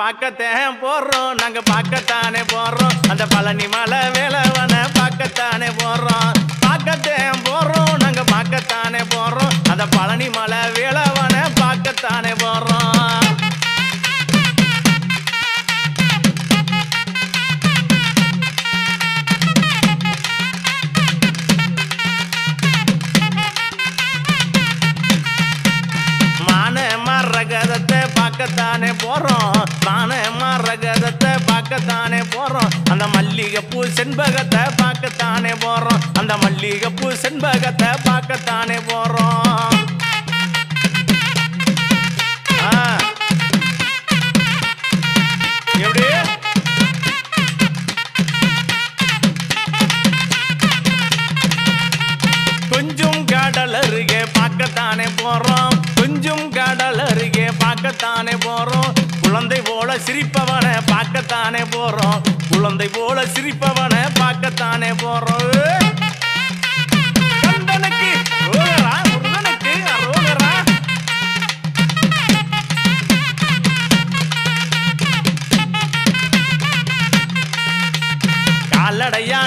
பார்க்கத்தேன் போடுறோம் நாங்க பார்க்கத்தானே போடுறோம் அந்த பழனி மலை வேலவன பார்க்கத்தானே போடுறோம் பார்க்கத்தேன் போடுறோம் நாங்க பார்க்கத்தானே போடுறோம் அந்த பழனி மலை வேலவன பார்க்கத்தானே போடுறோம் பார்க்கத்தானே போறோம். அந்த மல்லிகைப்பூ செண்பகத்தை பார்க்கத்தானே போறோம். அந்த மல்லிகைப்பூ செண்பகத்தை பார்க்கத்தானே போறோம். எப்படி? கொஞ்சம் கடல் அருகே பார்க்கத்தானே போறோம். கொஞ்சம் கடல் அருகே பார்க்கத்தானே போறோம். குழந்தை போல சிரிப்பவனை பார்க்கத்தானே போறோம்? குழந்தை போல சிரிப்பவனை பார்க்கத்தானே போறோம்?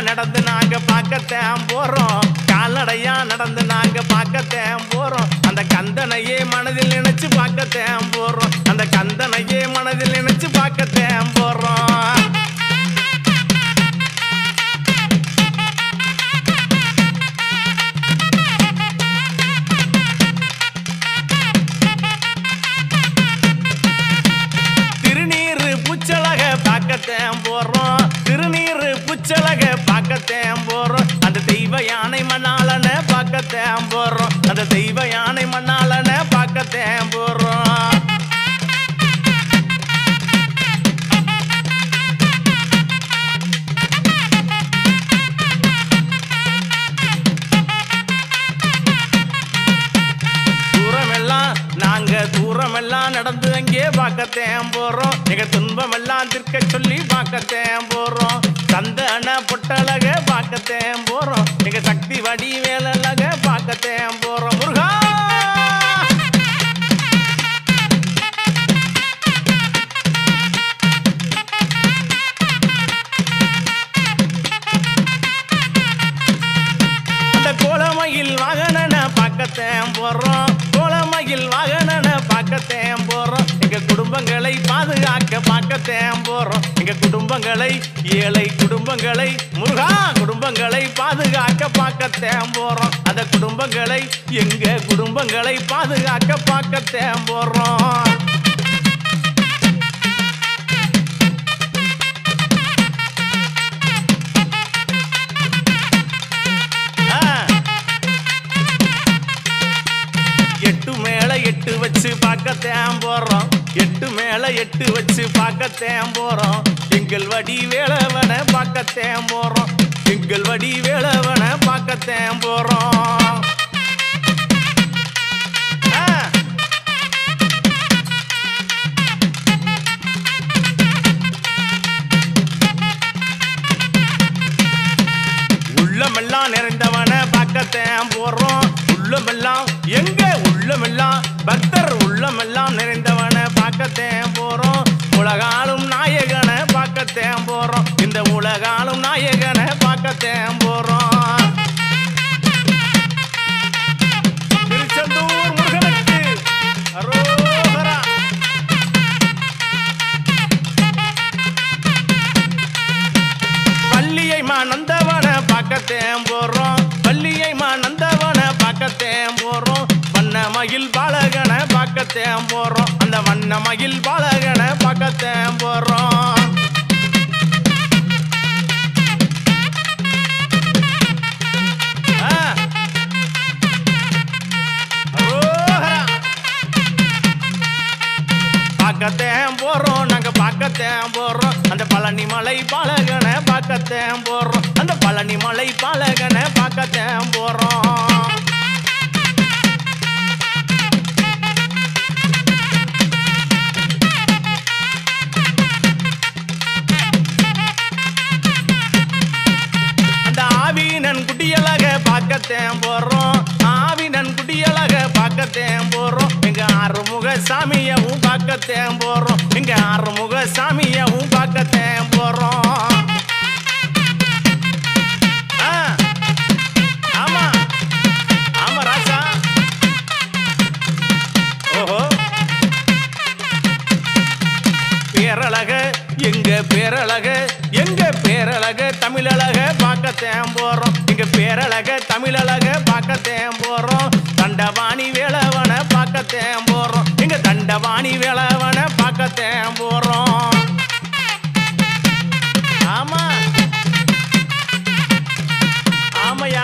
நடந்து நாங்க பார்க்கத்தான் போறோம். கால்நடையா நடந்து நாங்க பார்க்கத்தான் போறோம். அந்த கந்தனையே மனதில் நினைச்சு பார்க்கத்தான் போறோம். அந்த கந்தனையே மனதில் நினைச்சு பார்க்கத்தான் போறோம். பார்க்கத்தான் அந்த தெய்வம் நாங்க நடந்து அங்கே பார்க்கத்தேன் போறோம். எங்க துன்பமெல்லாம் திருக்க சொல்லி பார்க்கத்தேன் போறோம். சந்தன பொட்டழக பார்க்கத்தேன் போறோம். எங்க சக்தி வடி வேலழக பார்க்கத்தேன் போறோம். முருகா! அந்த கோலமயில் வாகனன பார்க்கத்தேன் போறோம். கோல பார்க்கத்தேன் போறோம். எங்க குடும்பங்களை ஏழை குடும்பங்களை முருகா குடும்பங்களை பாதுகாக்க பார்க்கத்தேன் போறோம். அந்த குடும்பங்களை எங்க குடும்பங்களை பாதுகாக்க பார்க்கத்தேன் போறோம். எட்டு வச்சு பார்க்கத்தேன் போறோம். எட்டு மேல எட்டு வச்சு பார்க்கத்தேன் போறோம். எங்கள் வடி வேளவன பார்க்கத்தேன் போறோம். எங்கள் வடி வேளவன பார்க்கத்தேன் போறோம். உள்ளமெல்லாம் நிறைந்தவன பார்க்கத்தேன் போறோம். உள்ளமெல்லாம் எங்க உள்ளமெல்லாம் பக்தர் உள்ளமெல்லாம் நிறைந்தவன பார்க்கத்தேன் போறோம். உலகாலும் நாயகனை பார்க்கத்தேன் போறோம். இந்த உலகாலும் நாயகனை பார்க்கத்தேன் போறோம் வண்ண மயில் பாலகனை பார்க்கத்தேன் போறோம். அந்த வண்ண மகிழ் பாலகனை பார்க்கத்தேன் போறோம். ஆ. அரோகரா. பார்க்கத்தேன் போறோம். நாங்க பார்க்கத்தேன் போறோம். அந்த பழனி மலை பாலகனை பார்க்கத்தேன் போறோம். அந்த பழனி மலை பாலகனை பார்க்கத்தேன் போறோம். பார்க்கத்தேன் போறோம். ஆவினன் குடியலக பார்க்கத்தேன் போறோம். எங்க ஆறுமுக சாமியவும் பார்க்கத்தேன் போறோம். எங்க ஆறுமுக சாமியவும் பார்க்கத்தேன் போறோம். ஆ, ஆமா ஆமா ஓஹோ. பேரழக எங்க பேரழக எங்க பேரழக தமிழழக பார்க்கத்தேன் போறோம். எங்க பேரழக பார்க்கத்தேன் போறோம். எங்க தண்டவாணி விளவனை பார்க்கத்தேன் போறோம். ஆமா. ஆமையா.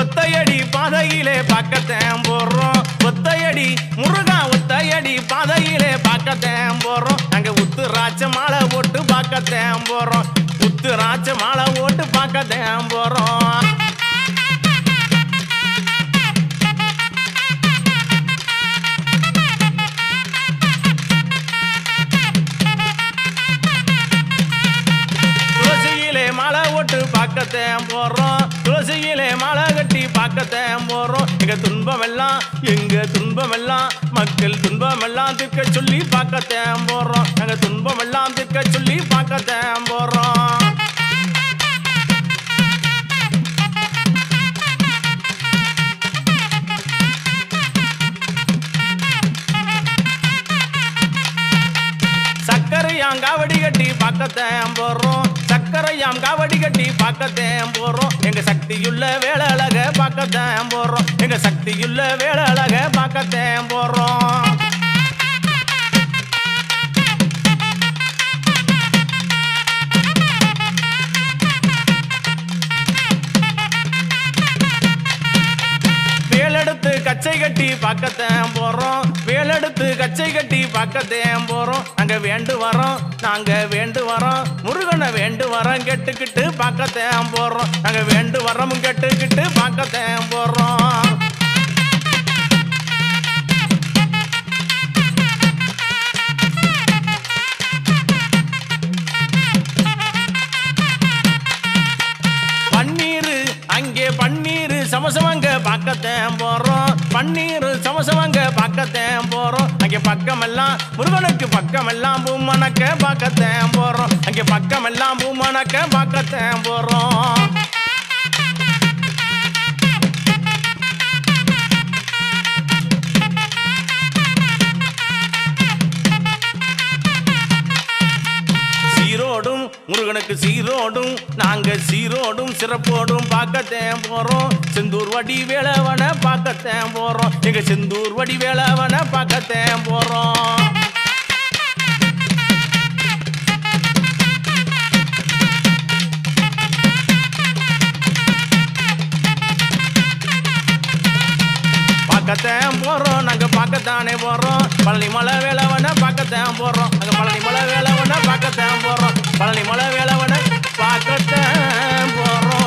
ஒத்தையடி பாதையிலே பார்க்கத்தேன் போறோம். ஒத்தையடி முருகா ஒத்தையடி பாதையிலே பார்க்கத்தேன் போறோம். அங்க உத்து ராச்ச மாலை போட்டு பார்க்கத்தேன் போறோம். உத்து ராச்ச மாலை போட்டு பார்க்கத்தேன் போறோம். பார்க்கத்தேன் போறோம். துளசியிலே மாலை கட்டி பார்க்கத்தேன் போறோம். எங்க துன்பமெல்லாம் எங்க துன்பமெல்லாம். மக்கள் துன்பமெல்லாம் எல்லாம் சொல்லி பார்க்கத்தேன் போறோம். எங்க துன்பமெல்லாம் எல்லாம் சொல்லி பார்க்கத்தேன் போறோம். சக்கரையாம் காவடி கட்டி பார்க்கத்தேன் போறோம். நாம் காவடி கட்டி பார்க்கத்தேன் போறோம். எங்க சக்தியுள்ள வேலை அழக பார்க்கத்தேன் போறோம். எங்க சக்தியுள்ள வேலை அழக பார்க்கத்தேன் போறோம். கச்சை கட்டி பார்க்கத்தேன் போறோம். வேலெடுத்து கச்சை கட்டி பார்க்கத்தேன் போறோம். அங்க வேண்டு வரோம் நாங்க வேண்டு வரோம். முருகனை வேண்டு வரோம் கெட்டுக்கிட்டு பார்க்கத்தேன் போறோம். நாங்க வேண்டு வரோம் கெட்டுக்கிட்டு பார்க்கத்தேன் போறோம். பன்னீர் அங்கே பன்னீர் சமசமங்க பார்க்கத்தேன் போறோம். பன்னீர் சமசமங்க பக்கத்தேன் போறோம். அங்கே பக்கமெல்லாம் முருகனுக்கு பக்கமெல்லாம் பூமணக்க பக்கத்தேன் போறோம். அங்கே பக்கமெல்லாம் பூமணக்க பக்கத்தேன் போறோம். நாங்க சீரோடும் சிறப்போடும் பார்க்கத்தேன் போறோம். செந்தூர் வடி வேளவனை பார்க்கத்தேன் போறோம். எங்க செந்தூர் வடி வேளவனை பார்க்கத்தேன் போறோம். பார்க்கத்தான் போகிறோம் நாங்கள் பார்க்கத்தானே போகிறோம் பழனி மலை வேலவன பார்க்கத்தான் போகிறோம் நாங்கள் பழனி மலை வேலவன பார்க்கத்தான் போறோம். பார்த்த போறோம்.